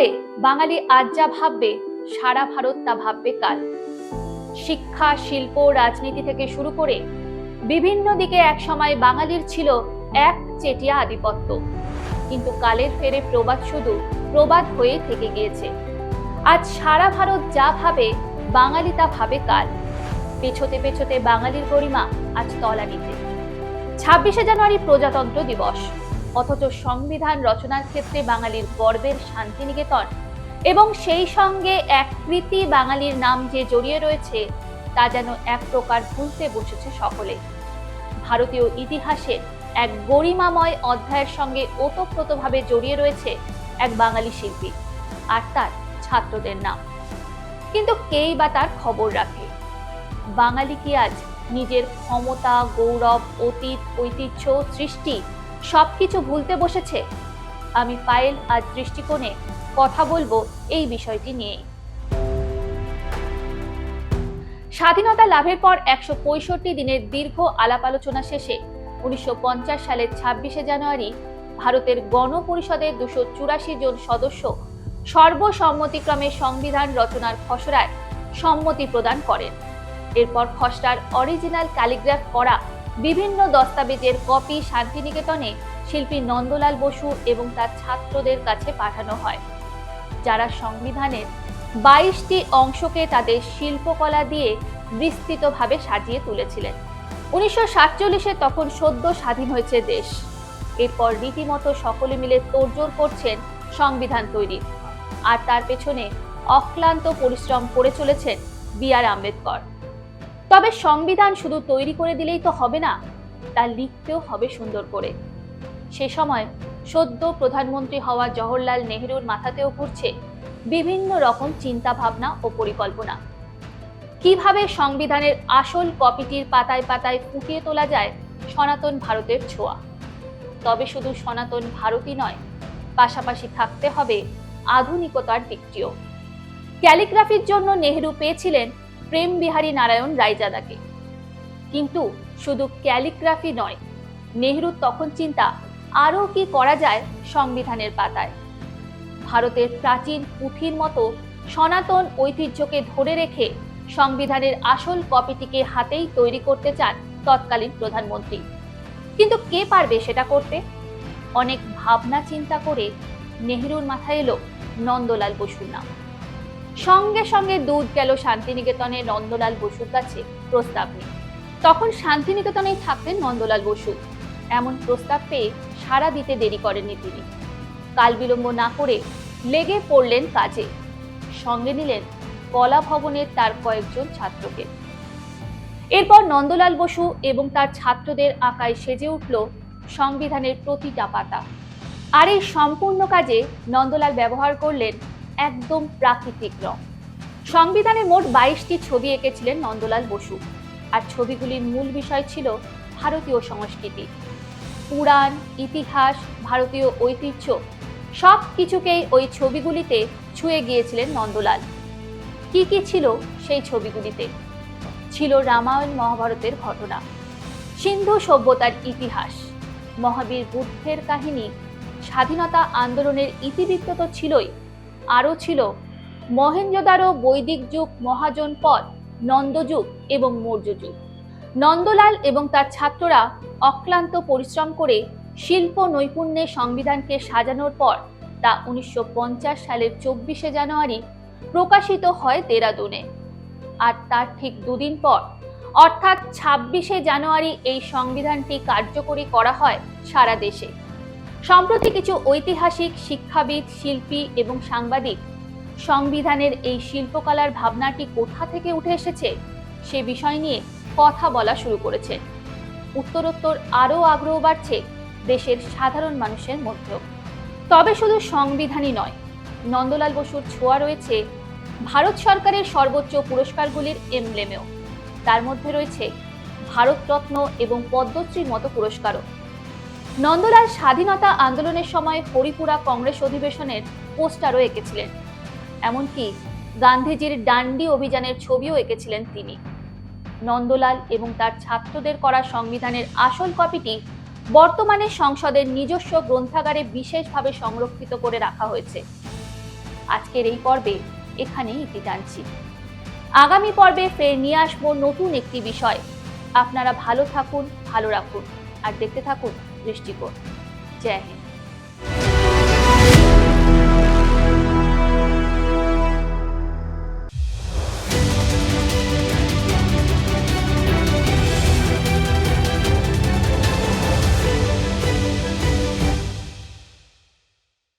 বলে বাঙালি আজ যা ভাববে, সারা ভারত তা ভাববে কাল। শিক্ষা, শিল্প, রাজনীতি থেকে শুরু করে বিভিন্ন দিকে একসময় বাঙালির ছিল এক চেটিয়া আধিপত্য। কিন্তু কালের ফেরে প্রবাদ শুধু প্রবাদ হয়ে থেকে গিয়েছে। আজ সারা ভারত যা ভাবে, বাঙালি তা ভাবে কাল। পেছোতে পেছোতে বাঙালির গরিমা আজ তলানিতে ছাব্বিশে জানুয়ারি প্রজাতন্ত্র দিবস। অথচ সংবিধান রচনার ক্ষেত্রে বাঙালির গর্বের শান্তিনিকেতন। এবং সেই সঙ্গে এক কৃতি বাঙালির নাম যে জড়িয়ে রয়েছে, তা যেন এক প্রকার ভুলতে বসেছে সকলে। ভারতীয় ইতিহাসে এক গরিমাময় অধ্যায়ের সঙ্গে ওতপ্রোতভাবে জড়িয়ে রয়েছে এক বাঙালি শিল্পী, আর তার ছাত্রদের নাম। কিন্তু কেই বা তার খবর রাখে? বাঙালি কি আজ নিজের ক্ষমতা, গৌরব, অতীত, ঐতিহ্য, সৃষ্টি সবকিছু ভুলতে বসেছে। আমি পায়েল আজ দৃষ্টিকোণে কথা বলব এই বিষয়টি নিয়েই স্বাধীনতা লাভের পর একশো পঁয়ষট্টি দিনের দীর্ঘ আলাপ আলোচনা শেষে উনিশশো সালের ছাব্বিশে জানুয়ারি ভারতের গণপরিষদের দুশো চুরাশি জন সদস্য সর্বসম্মতিক্রমে সংবিধান রচনার খসড়ায় সম্মতি প্রদান করেন। এরপর খসড়ার অরিজিনাল ক্যালিগ্রাফ করা বিভিন্ন দস্তাবেজের কপি শান্তিনিকেতনে শিল্পী নন্দলাল বসু এবং তার ছাত্রদের কাছে পাঠানো হয়। যারা সংবিধানের বাইশটি অংশকে তাদের শিল্পকলা দিয়ে বিস্তৃতভাবে সাজিয়ে তুলেছিলেন। উনিশশো সাতচল্লিশে তখন সদ্য স্বাধীন হয়েছে দেশ। এরপর রীতিমতো সকলে মিলে তোড়জোড় করছেন সংবিধান তৈরি। আর তার পেছনে অক্লান্ত পরিশ্রম করে চলেছেন বি আর আম্বেদকর। তবে সংবিধান শুধু তৈরি করে দিলেই তো হবে না, তা লিখতেও হবে সুন্দর করে। সে সময় সদ্য প্রধানমন্ত্রী হওয়া জওহরলাল নেহরুর মাথাতেও ঘুরছে বিভিন্ন রকম চিন্তা ভাবনা ও পরিকল্পনা। কীভাবে সংবিধানের আসল কপিটির পাতায় পাতায় ফুটিয়ে তোলা যায় সনাতন ভারতের ছোঁয়া। তবে শুধু সনাতন ভারতই নয়, পাশাপাশি থাকতে হবে আধুনিকতার দিকটিও। ক্যালিগ্রাফির জন্য নেহেরু পেয়েছিলেন প্রেম বিহারী নারায়ণ রায়জাদাকে। কিন্তু শুধু ক্যালিগ্রাফি নয় নেহরুর তখন চিন্তা, আরও কি করা যায় সংবিধানের পাতায়? ভারতের প্রাচীন পুঁথির মতো সনাতন ঐতিহ্যকে ধরে রেখে সংবিধানের আসল কপিটিকে হাতেই তৈরি করতে চান তৎকালীন প্রধানমন্ত্রী। কিন্তু কে পারবে সেটা করতে? অনেক ভাবনা চিন্তা করে নেহরুর মাথায় এলো নন্দলাল বসুর নাম। সঙ্গে সঙ্গে দুধ গেল শান্তিনিকেতনে নন্দলাল বসুর কাছে প্রস্তাব নিয়ে। তখন শান্তিনিকেতনেই থাকতেন নন্দলাল বসু। এমন প্রস্তাব পেয়ে সাড়া দিতে দেরি করেননি তিনি। কাল বিলম্ব না করে লেগে পড়লেন কাজে। সঙ্গে নিলেন কলা ভবনের তার কয়েকজন ছাত্রকে। এরপর নন্দলাল বসু এবং তার ছাত্রদের আঁকায় সেজে উঠল সংবিধানের প্রতিটা পাতা। আর এই সম্পূর্ণ কাজে নন্দলাল ব্যবহার করলেন একদম প্রাকৃতিক রং। সংবিধানে মোট বাইশটি ছবি এঁকেছিলেন নন্দলাল বসু। আর ছবিগুলির মূল বিষয় ছিল ভারতীয় সংস্কৃতি। পুরাণ, ইতিহাস, ভারতীয় ঐতিহ্য সব কিছুকেই ওই ছবিগুলিতে ছুঁয়ে গিয়েছিলেন নন্দলাল। কি কি ছিল সেই ছবিগুলিতে? ছিল রামায়ণ মহাভারতের ঘটনা, সিন্ধু সভ্যতার ইতিহাস, মহাবীর বুদ্ধের কাহিনী, স্বাধীনতা আন্দোলনের ইতিবৃত্ত তো ছিলই আরও ছিল মহেঞ্জোদারো বৈদিক যুগ, মহাজন পদ, নন্দযুগ এবং মৌর্য যুগ নন্দলাল এবং তার ছাত্ররা অক্লান্ত পরিশ্রম করে শিল্প নৈপুণ্যে সংবিধানকে সাজানোর পর তা উনিশশো পঞ্চাশ সালের চব্বিশে জানুয়ারি প্রকাশিত হয় দেরাদুনে। আর তার ঠিক দুদিন পর, অর্থাৎ ছাব্বিশে জানুয়ারি এই সংবিধানটি কার্যকরী করা হয় সারা দেশে। সম্প্রতি কিছু ঐতিহাসিক শিক্ষাবিদ, শিল্পী এবং সাংবাদিক সংবিধানের এই শিল্পকলার ভাবনাটি কোথা থেকে উঠে এসেছে সে বিষয় নিয়ে কথা বলা শুরু করেছে। উত্তরোত্তর আরও আগ্রহ বাড়ছে দেশের সাধারণ মানুষের মধ্যেও। তবে শুধু সংবিধানই নয়, নন্দলাল বসুর ছোঁয়া রয়েছে ভারত সরকারের সর্বোচ্চ পুরস্কারগুলির এমব্লেমেও। তার মধ্যে রয়েছে ভারতরত্ন এবং পদ্মশ্রীর মতো পুরস্কারও। নন্দলাল স্বাধীনতা আন্দোলনের সময় হরিপুরা কংগ্রেস অধিবেশনের পোস্টারও এঁকেছিলেন। এমনকি গান্ধীজির ডান্ডি অভিযানের ছবিও এঁকেছিলেন তিনি। নন্দলাল এবং তার ছাত্রদের করা সংবিধানের আসল কপিটি বর্তমানে সংসদের নিজস্ব গ্রন্থাগারে বিশেষভাবে সংরক্ষিত করে রাখা হয়েছে। আজকের এই পর্বে এখানেই ইতি টানছি আগামী পর্বে ফের নিয়ে আসব নতুন একটি বিষয়। আপনারা ভালো থাকুন, ভালো রাখুন। আর দেখতে থাকুন দৃষ্টিকোণ জয় হিন্দ।